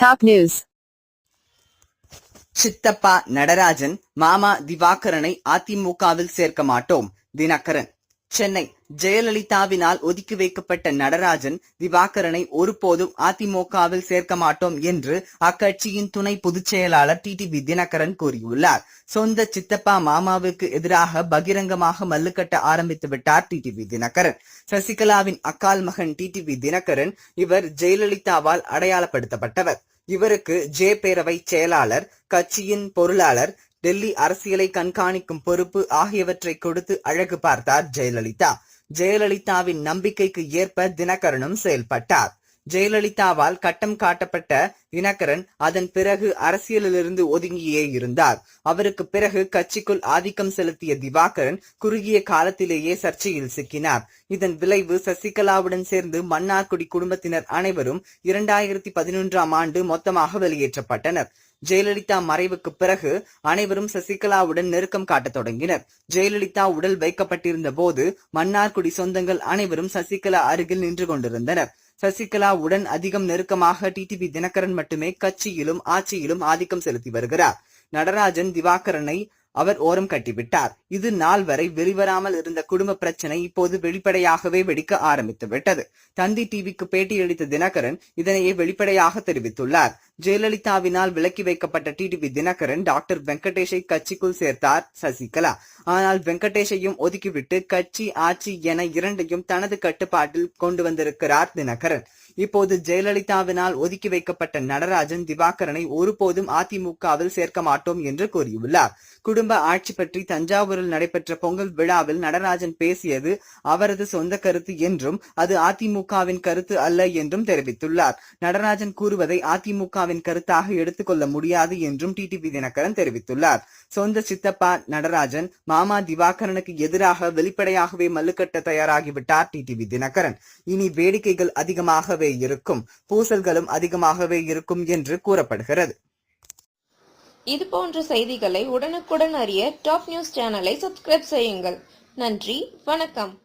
Top news சித்தப்பா நடராஜன் மாமா திவாகரனை அதிமுகவில் சேர்க்க மாட்டோம் தினகரன். சென்னை ஜெயலலிதாவினால் ஒதுக்கி வைக்கப்பட்ட நடராஜன் திவாகரனை ஒருபோதும் அதிமுகவில் சேர்க்க மாட்டோம் என்று அக்கட்சியின் துணை பொதுச் செயலாளர் டிடிவி தினகரன் கூறியுள்ளார். சொந்த சித்தப்பா மாமாவுக்கு எதிராக பகிரங்கமாக மல்லுக்கட்ட ஆரம்பித்து விட்டார் டிடிவி தினகரன். சசிகலாவின் அக்கால் மகன் டிடிவி தினகரன் இவர் ஜெயலலிதாவால் அடையாளப்படுத்தப்பட்டவர். இவருக்கு ஜே பேரவை செயலாளர் கட்சியின் பொருளாளர் டெல்லி அரசியலை கண்காணிக்கும் பொறுப்பு ஆகியவற்றை கொடுத்து அழகு பார்த்தார் ஜெயலலிதா. ஜெயலலிதாவின் நம்பிக்கைக்கு ஏற்ப தினகரனும் செயல்பட்டார். ஜெயலலிதாவால் கட்டம் காட்டப்பட்ட தினகரன் அதன் பிறகு அரசியலிலிருந்து ஒதுங்கியே இருந்தார். அவருக்கு பிறகு கட்சிக்குள் ஆதிக்கம் செலுத்திய திவாகரன் குறுகிய காலத்திலேயே சர்ச்சையில் சிக்கினார். இதன் விளைவு சசிகலாவுடன் சேர்ந்து மன்னார்குடி குடும்பத்தினர் அனைவரும் இரண்டாயிரத்தி பதினொன்றாம் ஆண்டு மொத்தமாக வெளியேற்றப்பட்டனர். ஜெயலலிதா மறைவுக்கு பிறகு அனைவரும் சசிகலாவுடன் நெருக்கம் காட்டத் தொடங்கினர். ஜெயலலிதா உடல் வைக்கப்பட்டிருந்த போது மன்னார்குடி சொந்தங்கள் அனைவரும் சசிகலா அருகில் நின்று கொண்டிருந்தனர். சசிகலா உடன் அதிகம் நெருக்கமாக டிடிவி தினகரன் மட்டுமே கட்சியிலும் ஆட்சியிலும் ஆதிக்கம் செலுத்தி வருகிறார். நடராஜன் திவாகரனை அவர் ஓரம் கட்டிவிட்டார். இது நாள் வரை வெளிவராமல் இருந்த குடும்ப பிரச்சனை இப்போது வெளிப்படையாகவே வெடிக்க ஆரம்பித்து விட்டது. தந்தி டிவிக்கு பேட்டியளித்த தினகரன் இதனையே வெளிப்படையாக தெரிவித்துள்ளார். ஜெயலலிதாவினால் விலக்கி வைக்கப்பட்ட டிடிவி தினகரன் டாக்டர் வெங்கடேஷை கட்சிக்குள் சேர்த்தார் சசிகலா. ஆனால் வெங்கடேஷையும் ஒதுக்கிவிட்டு கட்சி ஆட்சி என இரண்டையும் தனது கட்டுப்பாட்டில் கொண்டு வந்திருக்கிறார் தினகரன். இப்போது ஜெயலலிதாவினால் ஒதுக்கி வைக்கப்பட்ட நடராஜன் திவாகரனை ஒருபோதும் அதிமுகவில் சேர்க்க மாட்டோம் என்று கூறியுள்ளார். குடும்ப ஆட்சி பற்றி தஞ்சாவூரில் நடைபெற்ற பொங்கல் விழாவில் நடராஜன் பேசியது அவரது சொந்த கருத்து என்றும் அது அதிமுகவின் கருத்து அல்ல என்றும் தெரிவித்துள்ளார். நடராஜன் கூறுவதை அதிமுக சித்தப்பாவின் கருத்தாக எடுத்துக்கொள்ள முடியாது என்றும் டிடிபி தினகரன் தெரிவித்துள்ளார். சொந்த சித்தப்பா நடராஜன் மாமா திவாகரனுக்கு எதிராக வெளிப்படையாகவே மல்லுக்கட்ட தயாராகிவிட்டார் டிடிவி தினகரன். இனி வேடிக்கைகள் அதிகமாகவே இருக்கும். பூசல்களும் அதிகமாகவே இருக்கும் என்று கூறப்படுகிறது. இது போன்ற செய்திகளை உடனுக்குடன் அறிய டாப் நியூஸ் சேனலை சப்ஸ்கிரைப் செய்யுங்கள். நன்றி. வணக்கம்.